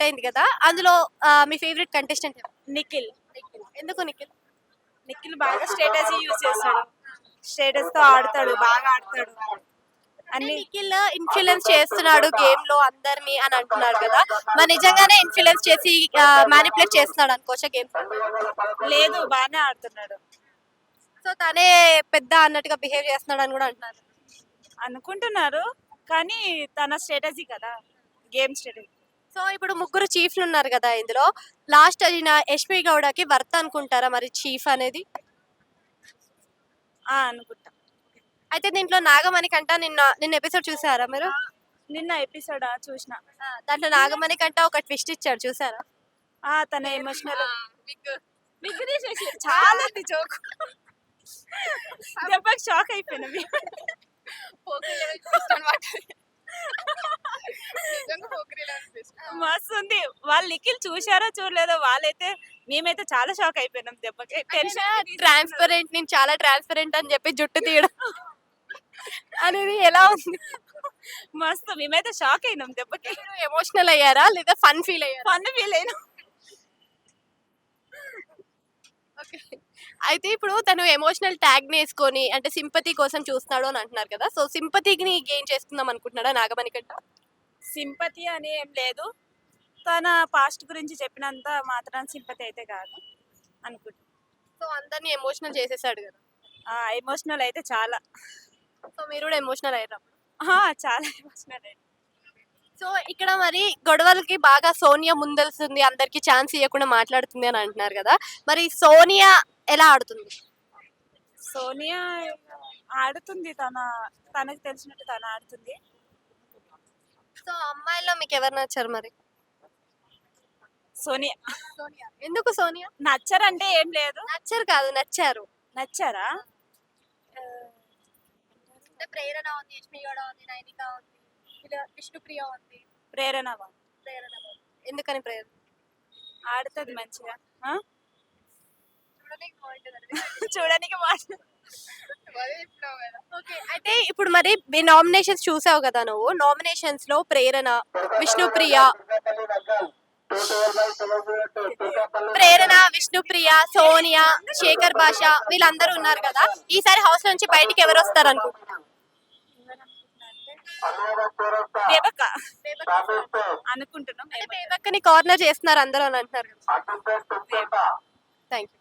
అయింది కదా? అందులో మీ ఫేవరెట్ కంటెస్టెంట్ నిఖిల్. ఎందుకు నిఖిల్? నిఖిల్ బాగా స్టేటస్ యూజ్ చేస్తాడు. స్టేటస్తో ఆడతాడు బాగా ఆడతాడు. అన్ని నిఖిల్ ఇన్ఫ్లుయెన్స్ చేస్తున్నాడు గేమ్లో అందరిని అని అంటున్నారు కదా? మరి నిజంగానే ఇన్ఫ్లుయెన్స్ చేసి మ్యానిపులేట్ చేస్తున్నాడు అనుకోవచ్చా గేమ్ లేదు బాగానే ఆడుతున్నాడు. సో తనే పెద్ద అన్నట్టుగా బిహేవ్ చేస్తున్నాడు అని కూడా అంటున్నారు. అనుకుంటున్నారు కానీ తన స్ట్రాటజీ కదా గేమ్ స్ట్రాటజీ సో ఇప్పుడు ముగ్గురు చీఫ్లు ఉన్నారు కదా ఇందులో. లాస్ట్ అయిన యశ్మి గౌడకి వర్త్ అనుకుంటారా మరి చీఫ్ అనేది? అనుకుంటా. అయితే దీంట్లో నాగమణి కంట నిన్న నిన్న ఎపిసోడ్ చూసారా మీరు? నిన్న ఎపిసోడ్ చూసిన. ఆ, దాంట్లో నాగమణి కంట ఒక ట్విస్ట్ ఇచ్చాడు చూసారా? ఆ తన ఎమోషనల్ చాలా జోక్ దెబ్బకి షాక్ అయిపోయినా మస్తు ఉంది వాళ్ళు నిఖిల్ చూశారో చూడలేదో వాళ్ళైతే మేమైతే చాలా షాక్ అయిపోయినాం దెబ్బకి టెన్షన్ ట్రాన్స్పరెంట్ నేను చాలా ట్రాన్స్పరెంట్ అని చెప్పి జుట్టు తీయడం అనేది ఎలా ఉంది? మస్తు. మేమైతే షాక్ అయినాం దెబ్బకి ఎమోషనల్ అయ్యారా? లేదా ఫన్ ఫీల్ అయ్యారా? ఫన్ ఫీల్ అయినాం. అయితే ఇప్పుడు తను ఎమోషనల్ ట్యాగ్ వేసుకొని అంటే సింపతి కోసం చూస్తున్నాడు అని అంటున్నారు కదా. సో సింపతిని గెయిన్ చేసుకుందాం అనుకుంటున్నాడా నాగమణి కంట సింపతి అని ఏం లేదు. తన పాస్ట్ గురించి చెప్పినంత మాత్రం సింపతి అయితే కాదు అనుకుంటా. సో అందరినీ ఎమోషనల్ చేసేసాడు కదా? ఎమోషనల్ అయితే చాలా. సో మీరు కూడా ఎమోషనల్ అయ్యారు చాలా ఎమోషనల్ అయితే సో ఇక్కడ మరి గొడవలకి బాగా సోనియా ముందలుస్తుంది అందరికి ఛాన్స్ ఇవ్వకుండా మాట్లాడుతుంది అని అంటున్నారు కదా. మరి సోనియా ఎలా ఆడుతుంది? సోనియా ఆడుతుంది తన తనకు తెలిసినట్టు తను ఆడుతుంది. సో అమ్మాయిల్లో మీకు ఎవరు నచ్చారు మరి? సోనియా. సోనియా. ఎందుకు సోనియా? నచ్చరంటే ఏం లేదు. నచ్చరు కాదు నచ్చారు. నచ్చారా? అంటే ప్రేరణ ఉంది యష్మి గౌడ ఉంది నైనిక ఉంది ఇలా విష్ణుప్రియ ఉంది. ప్రేరణ ప్రేరణ ఉంది. ఎందుకని ప్రేరణ? ఆడుతుంది మంచిగా. ఆ? చూడడానికి బాగుంటుంది చూడడానికి ఓకే అయితే ఇప్పుడు మరి నామినేషన్స్ చూసావు కదా నువ్వు? నామినేషన్స్లో ప్రేరణ విష్ణుప్రియ. ప్రేరణ విష్ణుప్రియ సోనియా శేఖర్ భాష వీళ్ళందరూ ఉన్నారు కదా? ఈసారి హౌస్ నుంచి బయటికి ఎవరు వస్తారు దేవక్క. అనుకుంటున్నాం. కార్నర్ చేస్తున్నారు అందరూ అని అంటున్నారు. Thank you